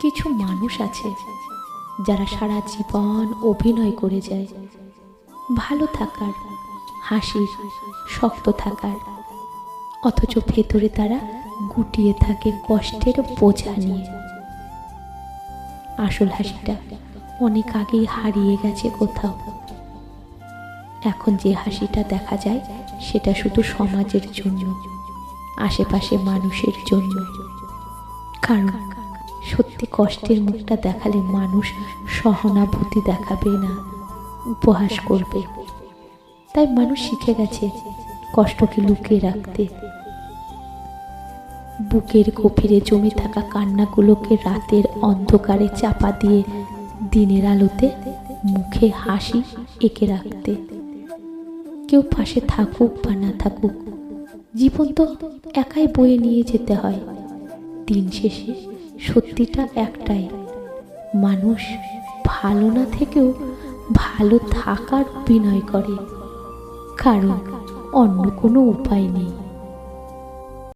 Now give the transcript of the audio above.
কিছু মানুষ আছে যারা সারা জীবন অভিনয় করে যায়। ভালো থাকার, হাসির, শক্ত থাকার। অথচ ভেতরে তারা গুটিয়ে থাকে কষ্টের বোঝা নিয়ে। আসল হাসিটা অনেক আগেই হারিয়ে গেছে কোথাও। এখন যে হাসিটা দেখা যায়, সেটা শুধু সমাজের জন্য, আশেপাশে মানুষের জন্য। কারণ সত্যি কষ্টের মুখটা দেখালে মানুষ সহানুভূতি দেখাবে না, উপহাস করবে। তাই মানুষ শিখে গেছে কষ্টকে লুকিয়ে রাখতে। বুকের গভীরে জমে থাকা কান্নাগুলোকে রাতের অন্ধকারে চাপা দিয়ে দিনের আলোতে মুখে হাসি এঁকে রাখতে। কেউ পাশে থাকুক বা না থাকুক, জীবন তো একাই বয়ে নিয়ে যেতে হয়। দিন শেষে সত্যিটা একটাই, মানুষ ভালো না থেকেও ভালো থাকার বিনয় করে, কারণ অন্য কোনো উপায় নেই।